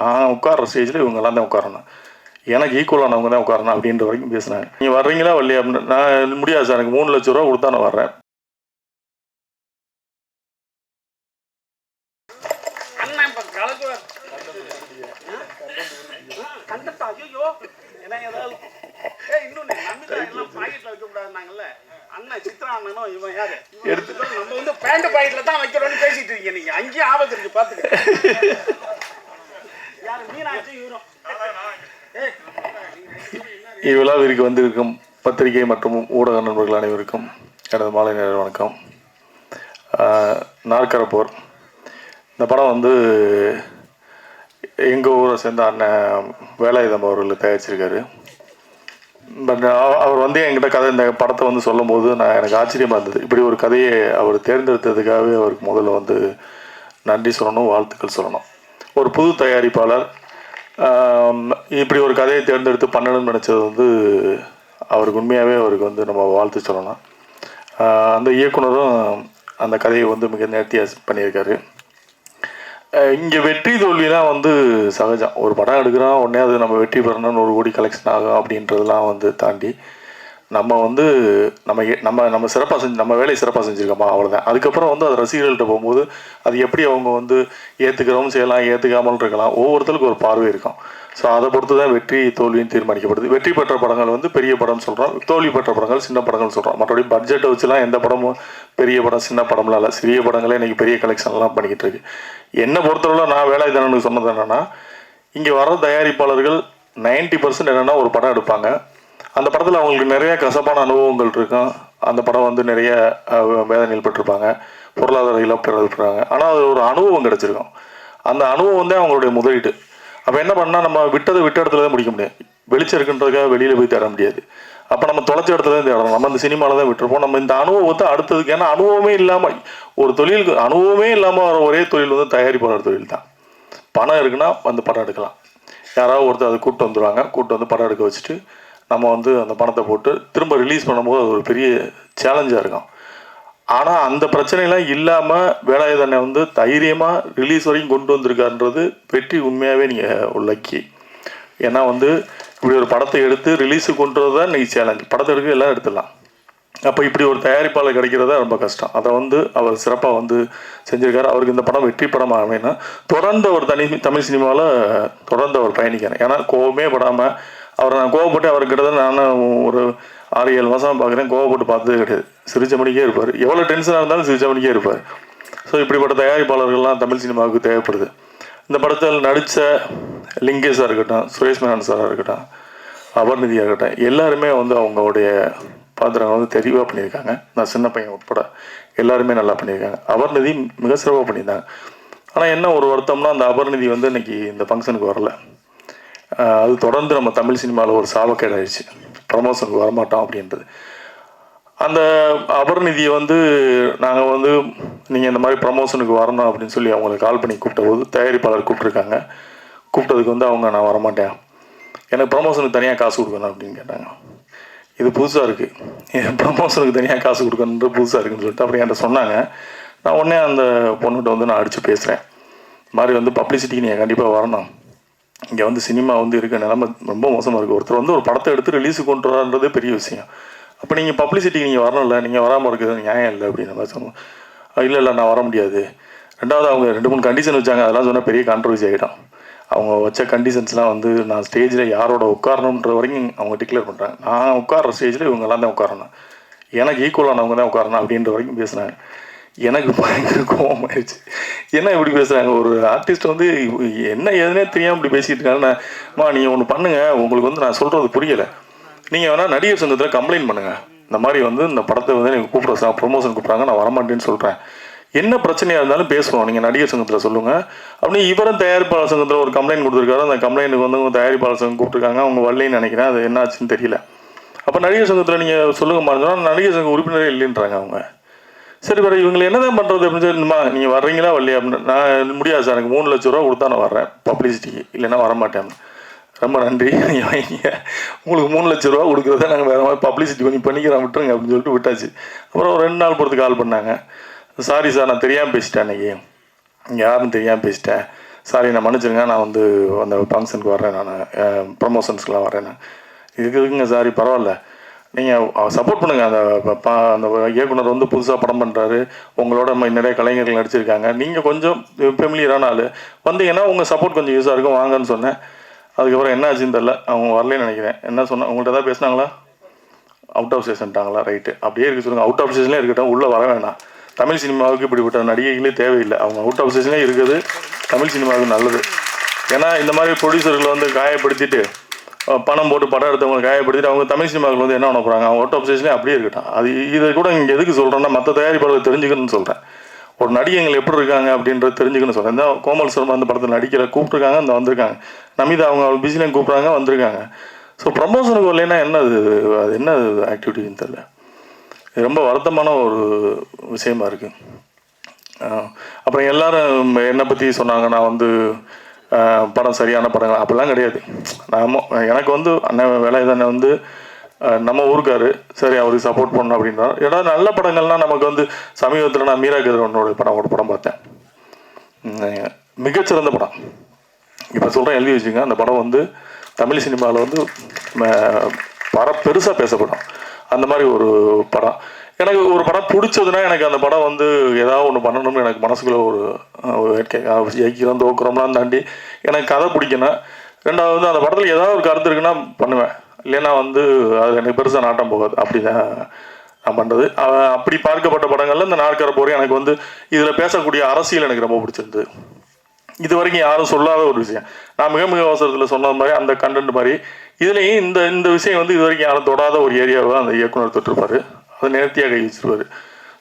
நான் உட்கார்ற ஸ்டேஜில் இவங்கெல்லாம் தான் உட்காரணும். எனக்கு ஈக்குவலானவங்க தான் உட்காரணும் அப்படின்ற வரைக்கும் பேசினாங்க. நீங்கள் வர்றீங்களா வரலையா அப்படின்னு நான் முடியாது சார். எனக்கு மூணு லட்ச ரூபா கொடுத்தா நான் வர்றேன். எடுத்து நம்ம வந்து பேண்ட் பாக்கெட்ல தான் வைக்கிறோம்னு பேசிட்டு இருக்கீங்க நீங்க. அங்கேயும் ஆபத்து இருக்கு பாத்துக்க இவ்விழாவிற்கு வந்திருக்கும் பத்திரிகை மற்றும் ஊடக நண்பர்கள் அனைவருக்கும் எனது மாலை நேர வணக்கம். நாற்கரப்போர். இந்த படம் வந்து எங்கள் ஊரை சேர்ந்த அண்ணன் வேலாயுதம் அவர்கள் தயாரிச்சிருக்காரு. பட் அவர் வந்து என்கிட்ட கதை இந்த படத்தை வந்து சொல்லும்போது நான் எனக்கு ஆச்சரியமாக இருந்தது. இப்படி ஒரு கதையை அவர் தேர்ந்தெடுத்ததுக்காகவே அவருக்கு முதல்ல வந்து நன்றி சொல்லணும் வாழ்த்துக்கள் சொல்லணும். ஒரு புது தயாரிப்பாளர் இப்படி ஒரு கதையை தேர்ந்தெடுத்து பண்ணணும்னு நினச்சது வந்து அவருக்கு உண்மையாகவே அவருக்கு வந்து நம்ம வாழ்த்து சொல்லலாம். அந்த இயக்குனரும் அந்த கதையை வந்து மிக நேர்த்தியாக பண்ணியிருக்காரு. இங்கே வெற்றி தோல்விலாம் வந்து சகஜம். ஒரு படம் எடுக்கிறோம் உடனே அது நம்ம வெற்றி பெறணும்னு ஒரு கோடி கலெக்ஷன் ஆகும் அப்படின்றதெல்லாம் வந்து தாண்டி நம்ம வந்து நம்ம நம்ம நம்ம சிறப்பாக செஞ்சு நம்ம வேலையை சிறப்பாக செஞ்சுருக்கோமா அவ்வளோதான் அதுக்கப்புறம் வந்து அது ரசிகர்கள்ட்ட போகும்போது அது எப்படி அவங்க வந்து ஏற்றுக்கிறவும் செய்யலாம் ஏற்றுக்காமல் இருக்கலாம் ஒவ்வொருத்தருக்கும் ஒரு பார்வை இருக்கும். ஸோ அதை பொறுத்து தான் வெற்றி தோல்வின்னு தீர்மானிக்கப்படுது. வெற்றி பெற்ற படங்கள் வந்து பெரிய படம் சொல்கிறோம் தோல்வி பெற்ற படங்கள் சின்ன படங்கள் சொல்கிறோம் மற்றபடி பட்ஜெட்டை வச்சுலாம் எந்த படமும் பெரிய படம் சின்ன படம்லாம் இல்லை. சிறிய படங்களே இன்றைக்கி பெரிய கலெக்ஷன்லாம் பண்ணிக்கிட்டு இருக்கு. என்னை பொறுத்தளவில் நான் வேலாயுதனனுக்கு சொன்னது என்னென்னா இங்கே வர தயாரிப்பாளர்கள் 90% பர்சன்ட் என்னென்னா ஒரு படம் எடுப்பாங்க. அந்த படத்தில் அவங்களுக்கு நிறைய கசப்பான அனுபவங்கள் இருக்கும். அந்த படம் வந்து நிறைய வேதனையில் வேதனைகள் பட்டிருப்பாங்க பொருளாதார இழப்பிருப்பாங்க ஆனால் அது ஒரு அனுபவம் கிடச்சிருக்கும். அந்த அனுபவம் வந்து அவங்களுடைய முதலீடு அப்போ என்ன பண்ணால் நம்ம விட்டதை விட்ட இடத்துல தான் முடிக்க முடியாது வெளிச்சம் இருக்குன்றதுக்காக வெளியில் போய் தேட முடியாது. அப்போ நம்ம தொலைச்ச இடத்துல தான் தேடணும். நம்ம இந்த சினிமாவில் தான் விட்டுருப்போம். நம்ம இந்த அனுபவத்தை அடுத்ததுக்கு ஏன்னா அனுபவமே இல்லாமல் ஒரு தொழிலுக்கு அனுபவமே இல்லாமல் வர ஒரே தொழில் வந்து தயாரிப்பாளர் தொழில் தான். பணம் இருக்குன்னா வந்து படம் எடுக்கலாம். யாராவது ஒருத்தர் அதை கூப்பிட்டு வந்துடுவாங்க கூப்பிட்டு வந்து படம் எடுக்க வச்சுட்டு நம்ம வந்து அந்த பணத்தை போட்டு திரும்ப ரிலீஸ் பண்ணும்போது அது ஒரு பெரிய சேலஞ்சாக இருக்கும். ஆனால் அந்த பிரச்சனைலாம் இல்லாமல் வேலாயுதனை வந்து தைரியமாக ரிலீஸ் வரைக்கும் கொண்டு வந்திருக்காருன்றது வெற்றி உண்மையாகவே நீங்கள் லக்கி ஏன்னா வந்து இப்படி ஒரு படத்தை எடுத்து ரிலீஸு கொண்டு வரதான் தான் சேலஞ்சு படத்தை எடுக்க எல்லாம் எடுத்துடலாம். அப்போ இப்படி ஒரு தயாரிப்பாளர் கிடைக்கிறதா ரொம்ப கஷ்டம். அதை வந்து அவர் சிறப்பாக வந்து செஞ்சிருக்காரு. அவருக்கு இந்த படம் வெற்றி படமாக அமைனா தொடர்ந்து அவர் தனி தமிழ் சினிமாவில் தொடர்ந்து அவர் பயணிக்கிறேன் ஏன்னா கோவமே படாமல் அவர் நான் கோவப்பட்டு அவர்கிட்ட தான் நான் ஒரு ஆறு ஏழு மாதம் பார்க்குறேன் கோவப்பட்டு பார்த்ததே கிடையாது. சிரிச்ச மணிக்கே இருப்பார். எவ்வளோ டென்ஷனாக இருந்தாலும் சிரிச்ச மணிக்கே இருப்பார். ஸோ இப்படிப்பட்ட தயாரிப்பாளர்கள்லாம் தமிழ் சினிமாவுக்கு தேவைப்படுது. இந்த படத்தில் நடித்த லிங்கேஷாக இருக்கட்டும் சுரேஷ் மேனன் சாராக இருக்கட்டும் அபர்நிதியாக இருக்கட்டும் எல்லாருமே வந்து அவங்களுடைய பாத்திரங்கள் வந்து தெளிவாக பண்ணியிருக்காங்க. நான் சின்ன பையன் உட்பட எல்லாருமே நல்லா பண்ணியிருக்காங்க. அபர்நிதி மிக சிறப்பாக பண்ணியிருந்தாங்க. ஆனால் என்ன ஒரு வருத்தம்னா அந்த அபர்நிதி வந்து இன்னைக்கு இந்த ஃபங்க்ஷனுக்கு வரல. அது தொடர்ந்து நம்ம தமிழ் சினிமாவில் ஒரு சாபக்கேடாயிடுச்சு ப்ரமோஷனுக்கு வரமாட்டோம் அப்படின்றது. அந்த அபர்நிதியை வந்து நாங்கள் வந்து நீங்கள் இந்த மாதிரி ப்ரமோஷனுக்கு வரணும் அப்படின்னு சொல்லி அவங்களுக்கு கால் பண்ணி கூப்பிட்டபோது தயாரிப்பாளர் கூப்பிட்ருக்காங்க கூப்பிட்டதுக்கு வந்து அவங்க நான் வரமாட்டேன். எனக்கு ப்ரமோஷனுக்கு தனியாக காசு கொடுக்கணும் அப்படின்னு கேட்டாங்க. இது புதுசாக இருக்குது ப்ரமோஷனுக்கு தனியாக காசு கொடுக்கணுன்ற புதுசாக இருக்குன்னு சொல்லிட்டு அப்படி என்கிட்ட சொன்னாங்க. நான் உடனே அந்த பொண்ணுகிட்ட வந்து நான் அடித்து பேசுகிறேன் இந்த மாதிரி வந்து பப்ளிசிட்டிக்கு நீங்கள் கண்டிப்பாக வரணும். இங்கே வந்து சினிமா வந்து இருக்க நிலமை ரொம்ப மோசமாக இருக்குது ஒருத்தர் வந்து ஒரு படத்தை எடுத்து ரிலீஸுக்கு கொண்டு வரான்றதே பெரிய விஷயம். அப்போ நீங்கள் பப்ளிசிட்டிக்கு நீங்கள் வரணும்ல நீங்கள் வராமல் இருக்கிறது நியாயம் இல்லை அப்படின்ற மாதிரி சொன்னோம் இல்லை இல்லை நான் வர முடியாது. ரெண்டாவது அவங்க ரெண்டு மூணு கண்டிஷன் வச்சாங்க. அதெல்லாம் சொன்னால் பெரிய கான்ட்ரவர்சி ஆகிடும் அவங்க வச்ச கண்டிஷன்ஸ்லாம் வந்து நான் ஸ்டேஜில் யாரோட உட்காரணுன்ற வரைக்கும் அவங்க டிக்ளேர் பண்ணுறாங்க நான் உட்கார்ற ஸ்டேஜில் இவங்கெல்லாம் தான் உட்காரணும். எனக்கு ஈக்குவலானவங்க தான் உட்காரணும் அப்படின்ற வரைக்கும் பேசுனாங்க. எனக்கு பயங்கர கோவம் ஆயிடுச்சு என்ன இப்படி பேசுகிறாங்க ஒரு ஆர்டிஸ்ட் வந்து என்ன ஏதுனே தெரியாமல் இப்படி பேசிட்டு இருக்காங்க. நான் அம்மா நீங்கள் ஒன்று பண்ணுங்கள் உங்களுக்கு வந்து நான் சொல்கிறது புரியலை. நீங்கள் வேணால் நடிகர் சங்கத்தில் கம்ப்ளைண்ட் பண்ணுங்கள் இந்த மாதிரி வந்து இந்த படத்தை வந்து எனக்கு கூப்பிட்ற ப்ரொமோஷன் கூப்பிட்றாங்க. நான் வரமாட்டேன்னு சொல்கிறேன் என்ன பிரச்சனையாக இருந்தாலும் பேசுவோம். நீங்கள் நடிகர் சங்கத்தில் சொல்லுங்கள் அப்படின்னு இவரும் தயாரிப்பாளர் சங்கத்தில் ஒரு கம்ப்ளைண்ட் கொடுத்துருக்காரு. அந்த கம்ப்ளைண்ட்டுக்கு வந்து உங்க தயாரிப்பாளர் சங்கம் கூப்பிட்டுருக்காங்க. அவங்க வரலைன்னு நினைக்கிறேன். அது என்ன ஆச்சுன்னு தெரியல. அப்போ நடிகர் சங்கத்தில் நீங்கள் சொல்லுங்க மாதிரி நடிகர் சங்க உறுப்பினரே இல்லைன்றாங்க அவங்க. சரி பிறகு இவங்களை என்னதான் பண்ணுறது அப்படின்னு சொல்லிமா நீங்கள் வர்றீங்களா வரலையா? அப்படின்னு நான் முடியாது சார். எனக்கு மூணு லட்ச ரூபா கொடுத்தா நான் வர்றேன். பப்ளிசிட்டிக்கு இல்லைன்னா வரமாட்டேன் ரொம்ப நன்றி. நீங்கள் வைங்க உங்களுக்கு மூணு லட்ச ரூபா கொடுக்குறத நாங்கள் வேறு மாதிரி பப்ளிசிட்டி பண்ணி பண்ணிக்கிறோம் விட்டுருங்க அப்படின்னு சொல்லிட்டு விட்டாச்சு. அப்புறம் ஒரு ரெண்டு நாள் பொறுத்து கால் பண்ணாங்க. சாரி சார் நான் தெரியாமல் பேசிட்டேன் அன்னைக்கு. இங்கே யாருன்னு தெரியாமல் பேசிட்டேன். சாரி நான் மன்னிச்சிருங்க. நான் வந்து அந்த ஃபங்க்ஷனுக்கு வரேன் நான். ப்ரமோஷன்ஸ்க்கெலாம் வரேன் நான். இதுக்கு இருக்குங்க சாரி? பரவாயில்ல. நீங்கள் சப்போர்ட் பண்ணுங்கள் அந்த பா அந்த இயக்குனர் வந்து புதுசாக படம் பண்ணுறாரு உங்களோட நிறைய கலைஞர்கள் நடிச்சிருக்காங்க. நீங்கள் கொஞ்சம் ஃபெமிலியரான ஆள். வந்தீங்கன்னா உங்கள் சப்போர்ட் கொஞ்சம் யூஸாக இருக்கும். வாங்கன்னு சொன்னேன். அதுக்கப்புறம் என்ன ஆச்சுன்னு தெரில அவங்க வரலன்னு நினைக்கிறேன். என்ன சொன்ன உங்கள்கிட்ட ஏதாவது பேசுனாங்களா? அவுட் ஆஃப் ஸ்டேஷன்ட்டாங்களா ரைட்டு அப்படியே இருக்க சொல்லுங்கள் அவுட் ஆஃப் ஸ்டேஷன்லேயே இருக்கட்டும். உள்ளே வர வேண்டாம் தமிழ் சினிமாவுக்கு இப்படிப்பட்ட நடிகைகளே தேவையில்லை. அவங்க அவுட் ஆஃப் ஸ்டேஷன்லேயே இருக்குது. தமிழ் சினிமாவுக்கு நல்லது. ஏன்னா இந்த மாதிரி ப்ரொடியூசர்களை வந்து காயப்படுத்திட்டு பணம் போட்டு படம் எடுத்தவங்க காயப்படுத்திட்டு அவங்க தமிழ் சினிமாவுக்கு வந்து என்ன பண்ண போகிறாங்க அவங்க அவுட் ஆஃப் ஸ்டேஷன்லேயே அப்படியே இருக்கட்டும். அது இதை கூட இங்கே எதுக்கு சொல்கிறேன்னா மற்ற தயாரிப்பாளர்கள் தெரிஞ்சுக்கணும்னு சொல்கிறேன் ஒரு நடிகைகள் எப்படி இருக்காங்க அப்படின்றத தெரிஞ்சுக்கணும்னு சொல்கிறேன் இந்த கோமல் சர்மா அந்த படத்தில் நடிக்கிற கூப்பிட்ருக்காங்க அந்த வந்திருக்காங்க. நமிதா அவங்க பிஸிலையும் கூப்பிட்றாங்க வந்திருக்காங்க. ஸோ ப்ரமோஷனுக்கு வரலைன்னா என்ன அது அது என்ன ஆக்டிவிட்டின்னு தெரில இது ரொம்ப வருத்தமான ஒரு விஷயமா இருக்குது அப்புறம் எல்லாரும் என்னை பற்றி சொன்னாங்க. நான் வந்து படம் சரியான படங்கள் அப்படிலாம் கிடையாது. நாம எனக்கு வந்து அண்ணன் வேலை தானே வந்து நம்ம ஊருக்காரு. சரி அவருக்கு சப்போர்ட் பண்ணணும் அப்படின்றார். ஏதாவது நல்ல படங்கள்லாம் நமக்கு வந்து சமீபத்தில் நான் மீரா கதிரவனோட படம் ஒரு படம் பார்த்தேன். மிகச்சிறந்த படம். இப்போ சொல்கிறேன் எழுதி வச்சுங்க அந்த படம் வந்து தமிழ் சினிமாவில் வந்து ம- பர பெருசாக பேசப்படும். அந்த மாதிரி ஒரு படம். எனக்கு ஒரு படம் பிடிச்சதுன்னா எனக்கு அந்த படம் வந்து ஏதாவது ஒன்று பண்ணணும்னு எனக்கு மனசுக்குள்ள ஒரு ஜெயிக்கிறோம் தோக்குறோம்லாம் தாண்டி எனக்கு கதை பிடிக்கணும் ரெண்டாவது அந்த படத்தில் ஏதாவது ஒரு கருத்து இருக்குன்னா பண்ணுவேன். இல்லைன்னா வந்து அது எனக்கு பெருசாக நாட்டம் போகாது. அப்படி தான் நான் பண்ணுறது அப்படி பார்க்கப்பட்ட படங்களில் இந்த நாற்கரை போகிற எனக்கு வந்து இதில் பேசக்கூடிய அரசியல் எனக்கு ரொம்ப பிடிச்சிருந்தது. இது வரைக்கும் யாரும் சொல்லாத ஒரு விஷயம். நான் மிக மிக அவசரத்தில் சொன்ன மாதிரி அந்த கண்டென்ட் மாதிரி இதுலேயும் இந்த இந்த விஷயம் வந்து இது வரைக்கும் யாரும் தொடாத ஒரு ஏரியாவை அந்த இயக்குனர் தொட்டிருப்பாரு. அதை நேர்த்தியாக கை வச்சிருப்பாரு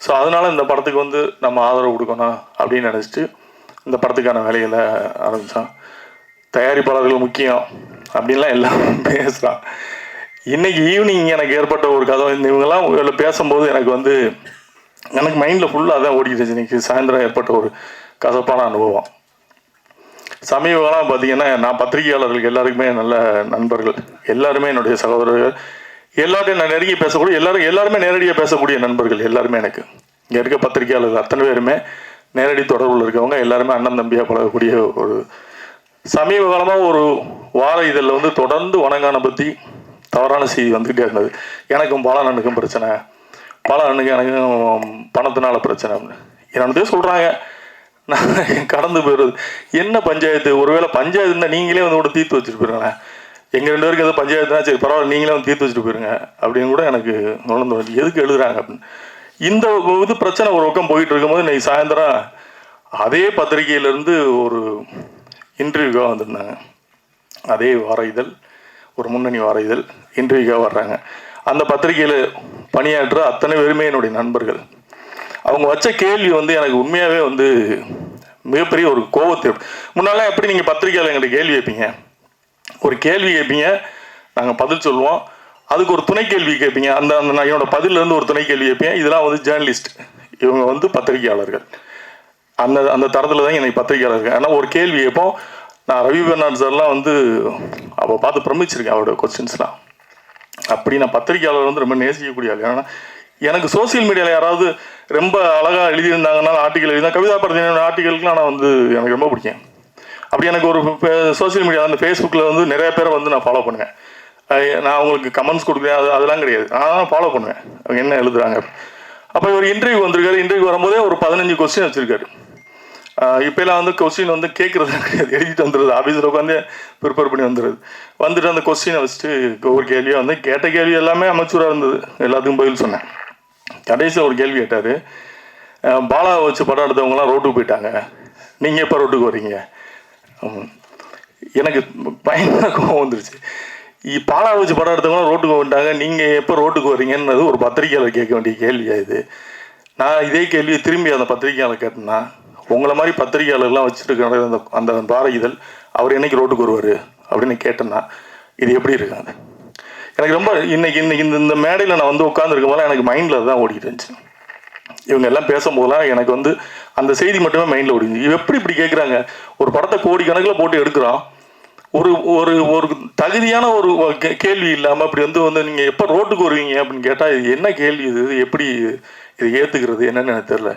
ஸோ அதனால் இந்த படத்துக்கு வந்து நம்ம ஆதரவு கொடுக்கணும் அப்படின்னு நினச்சிட்டு இந்த படத்துக்கான வேலைகளை ஆரம்பித்தான் தயாரிப்பாளர்கள் முக்கியம் அப்படின்லாம் எல்லாம் பேசுகிறான் இன்னைக்கு ஈவினிங் எனக்கு ஏற்பட்ட ஒரு கதை இந்த இவங்கெல்லாம் இவங்கள பேசும்போது எனக்கு வந்து எனக்கு மைண்டில் ஃபுல்லாக தான் ஓடிக்கிட்டு இன்றைக்கி சாயந்தரம் ஏற்பட்ட ஒரு கசப்பான அனுபவம். சமீபம்லாம் பார்த்தீங்கன்னா நான் பத்திரிகையாளர்களுக்கு எல்லாருக்குமே நல்ல நண்பர்கள் எல்லாருமே என்னுடைய சகோதரர்கள் எல்லார்ட்டையும் நான் நெருங்கி பேசக்கூடிய எல்லாரும் எல்லாருமே நேரடியாக பேசக்கூடிய நண்பர்கள் எல்லாருமே எனக்கு. இங்கே இருக்க பத்திரிகையாளர்கள் அத்தனை பேருமே நேரடி தொடர்பில் இருக்கவங்க எல்லாருமே அண்ணன் தம்பியாக பழகக்கூடிய ஒரு சமீப காலமாக ஒரு வார இதழில் வந்து தொடர்ந்து வணங்கான பற்றி தவறான செய்தி வந்துக்கிட்டே இருந்தது. எனக்கும் பாலனனுக்கும் பிரச்சனை. பாலனனுக்கு எனக்கும் பணத்தினால பிரச்சனை அப்படின்னு. என்னதே சொல்கிறாங்க நான் கடந்து போயிடுறது. என்ன பஞ்சாயத்து? ஒருவேளை பஞ்சாயத்துன்னா நீங்களே வந்து கூட தீர்த்து வச்சுட்டு போயிருங்களேன் எங்கள் ரெண்டு பேருக்கு எதுவும் பஞ்சாயத்துனா சரி பரவாயில்ல நீங்களே வந்து தீர்த்து வச்சுட்டு போயிருங்க அப்படின்னு கூட எனக்கு உணர்ந்து எதுக்கு எழுதுறாங்க அப்படின்னு. இந்த இது பிரச்சனை ஒரு பக்கம் போயிட்டு இருக்கும்போது இன்னைக்கு சாயந்தரம் அதே பத்திரிகையிலேருந்து ஒரு இன்டர்வியூக்காக வந்திருந்தாங்க. அதே வார இதழ் ஒரு முன்னணி வார இதழ் இன்டர்வியூக்காக வர்றாங்க. அந்த பத்திரிகையில் பணியாற்ற அத்தனை பேருமே என்னுடைய நண்பர்கள். அவங்க வச்ச கேள்வி வந்து எனக்கு உண்மையாகவே வந்து மிகப்பெரிய ஒரு கோவத்தை முன்னாலாம் எப்படி நீங்கள் பத்திரிக்கையில் எங்கள்கிட்ட கேள்வி வைப்பீங்க ஒரு கேள்வி கேட்பீங்க நாங்கள் பதில் சொல்லுவோம். அதுக்கு ஒரு துணை கேள்வி கேட்பீங்க அந்த அந்த நான் என்னோட பதிலேருந்து ஒரு துணை கேள்வி கேட்பேன் இதெல்லாம் வந்து ஜேர்னலிஸ்ட் இவங்க வந்து பத்திரிகையாளர்கள். அந்த அந்த தரத்தில் தான் எனக்கு பத்திரிகையாளர்கள். ஆனால் ஒரு கேள்வி கேட்போம் நான் ரவி பெர்னாட் சார்லாம் வந்து அப்போ பார்த்து பிரமிச்சிருக்கேன் அவரோட கொஸ்டின்ஸ்லாம் அப்படி நான் பத்திரிக்கையாளர் வந்து ரொம்ப நேசிக்கக்கூடிய ஆள். ஏன்னா எனக்கு சோசியல் மீடியாவில் யாராவது ரொம்ப அழகாக எழுதியிருந்தாங்கன்னா ஆர்டிக்கல் எழுதினா கவிதா பிரதிநிதி ஆர்டிக்கலுக்குலாம் நான் வந்து எனக்கு ரொம்ப பிடிக்கும். அப்படி எனக்கு ஒரு சோசியல் மீடியா அந்த ஃபேஸ்புக்கில் வந்து நிறைய பேரை வந்து நான் ஃபாலோ பண்ணுவேன். நான் அவங்களுக்கு கமெண்ட்ஸ் கொடுக்குறேன் அது அதெல்லாம் கிடையாது. நான் ஃபாலோ பண்ணுவேன். அவங்க என்ன எழுதுறாங்க. அப்போ ஒரு இன்டர்வியூ வந்திருக்காரு. இன்டர்வியூ வரும்போதே ஒரு பதினஞ்சு கொஸ்டின் வச்சிருக்காரு. இப்போலாம் வந்து கொஸ்டின் வந்து கேட்குறது கிடையாது. எழுதிட்டு வந்துடுது ஆஃபீஸில் உட்காந்து ப்ரிப்பேர் பண்ணி வந்துடுது வந்துட்டு அந்த கொஸ்டினை வச்சுட்டு ஒவ்வொரு கேள்வியாக வந்து கேட்ட கேள்வி எல்லாமே அமைச்சராக இருந்தது. எல்லாத்துக்கும் பதில் சொன்னேன். கடைசியில் ஒரு கேள்வி கேட்டார். பாலாவை வச்சு படம் எடுத்தவங்களாம் ரோட்டுக்கு போயிட்டாங்க. நீங்கள் எப்போ ரோட்டுக்கு வர்றீங்க? எனக்கு பயங்கர கோவம் வந்துருச்சு. இ- பாலா வச்சு படம் எடுத்தவங்க ரோட்டுக்கு வந்துட்டாங்க. நீங்கள் எப்போ ரோட்டுக்கு வர்றீங்கன்றது ஒரு பத்திரிகையாளர் கேட்க வேண்டிய கேள்வியா இது? நான் இதே கேள்வியை திரும்பி அந்த பத்திரிக்கையாளர் கேட்டேன்னா உங்களை மாதிரி பத்திரிக்கையாளர்லாம் வச்சுருக்க அந்த அந்த பார இதழ் அவர் என்னைக்கு ரோட்டுக்கு வருவார் அப்படின்னு கேட்டேன்னா இது எப்படி இருக்காங்க எனக்கு ரொம்ப இன்னைக்கு இன்னைக்கு இந்த இந்த மேடையில் நான் வந்து உட்காந்துருக்கும் போதெல்லாம் எனக்கு மைண்டில் தான் ஓடிட்டு இருந்துச்சு. இவங்க எல்லாம் பேசும்போதெல்லாம் எனக்கு வந்து அந்த செய்தி மட்டுமே மைண்டில் ஓடிச்சு எப்படி இப்படி கேட்குறாங்க ஒரு படத்தை கோடி கணக்கில் போட்டு எடுக்கிறோம் ஒரு ஒரு ஒரு தகுதியான ஒரு கேள்வி இல்லாமல் அப்படி வந்து வந்து நீங்கள் எப்போ ரோட்டுக்கு வருவீங்க அப்படின்னு கேட்டால் இது என்ன கேள்வி இது? இது எப்படி இது ஏற்றுக்கிறது என்னன்னு எனக்கு தெரில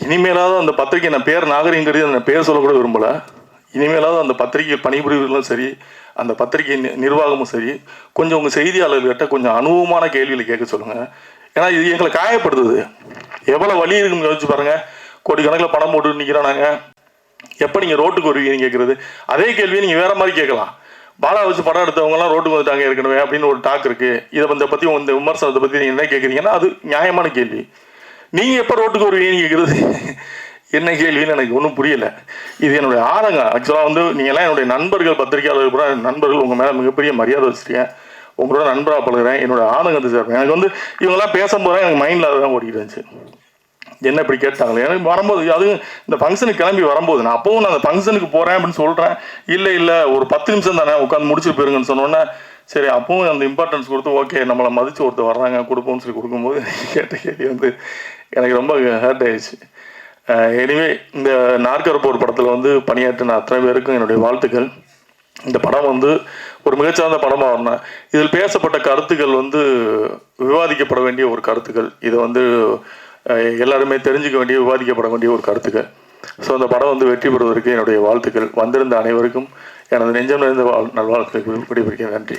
இனிமேலாவது அந்த பத்திரிக்கை நான் பேர் நாகரிகங்கிறது நான் பேர் சொல்லக்கூட விரும்பலை. இனிமேலாவது அந்த பத்திரிகை பணிபுரிவர்களும் சரி அந்த பத்திரிகை நி- நிர்வாகமும் சரி கொஞ்சம் உங்கள் செய்தியாளர்கிட்ட கொஞ்சம் அனுபவமான கேள்விகளை கேட்க சொல்லுங்கள் ஏன்னா இது எங்களை காயப்படுத்துது. எவ்வளோ வழி இருக்குன்னு யோசிச்சு பாருங்கள் கோடிக்கணக்கில் பணம் போட்டு நிற்கிறோம் நாங்கள் எப்போ நீங்கள் ரோட்டுக்கு வருவீங்கன்னு கேட்குறது அதே கேள்வியை நீங்கள் வேற மாதிரி கேட்கலாம். பாலா வச்சு படம் எடுத்தவங்கலாம் ரோட்டுக்கு வந்துட்டாங்க ஏற்கனவே அப்படின்னு ஒரு டாக் இருக்கு. இதை பற்றி பற்றி இந்த விமர்சனத்தை பற்றி நீங்கள் என்ன கேட்குறீங்கன்னா அது நியாயமான கேள்வி. நீங்கள் எப்போ ரோட்டுக்கு வருவீங்கன்னு கேட்குறது என்ன கேள்வின்னு எனக்கு ஒன்றும் புரியலை. இது என்னுடைய ஆதங்கம். ஆக்சுவலாக வந்து நீங்கள்லாம் என்னுடைய நண்பர்கள் பத்திரிகையாளர்கள் கூட நண்பர்கள் உங்கள் மேலே மிகப்பெரிய மரியாதை வச்சுருக்கேன் உங்களோட நண்பராக பழகுறேன். என்னோட ஆதங்கத்தை சார் எனக்கு வந்து இவங்கெல்லாம் பேசும்போது எனக்கு மைண்டில் அதுதான் ஓடிக்கிட்டு இருந்துச்சு. என்ன இப்படி கேட்டாங்களே? எனக்கு வரும்போது அதுவும் இந்த ஃபங்க்ஷனுக்கு கிளம்பி வரும்போது நான் அப்போவும் நான் அந்த ஃபங்க்ஷனுக்கு போகிறேன் அப்படின்னு சொல்கிறேன் இல்லை இல்லை ஒரு பத்து நிமிஷம் தானே உட்காந்து முடிச்சுட்டு போயிருங்கன்னு சொன்னோன்னே சரி அப்பவும் அந்த இம்பார்ட்டன்ஸ் கொடுத்து ஓகே நம்மளை மதித்து ஒருத்தர் வர்றாங்க கொடுப்போம்னு சொல்லி கொடுக்கும்போது கேட்ட கேள்வி வந்து எனக்கு ரொம்ப ஹர்ட் ஆயிடுச்சு. எனிவே இந்த நாற்கரப்போர் படத்தில் வந்து பணியாற்றின அத்தனை பேருக்கும் என்னுடைய வாழ்த்துக்கள். இந்த படம் வந்து ஒரு மிகச்சிறந்த படமாக வரணும் இதில் பேசப்பட்ட கருத்துக்கள் வந்து விவாதிக்கப்பட வேண்டிய ஒரு கருத்துக்கள். இதை வந்து எல்லாருமே தெரிஞ்சுக்க வேண்டிய விவாதிக்கப்பட வேண்டிய ஒரு கருத்துக்கள். ஸோ அந்த படம் வந்து வெற்றி பெறுவதற்கு என்னுடைய வாழ்த்துக்கள். வந்திருந்த அனைவருக்கும் எனது நெஞ்சம் நிறைந்த வாழ் நல்வாழ்த்துக்கள். விடைபெறுகிறேன். நன்றி.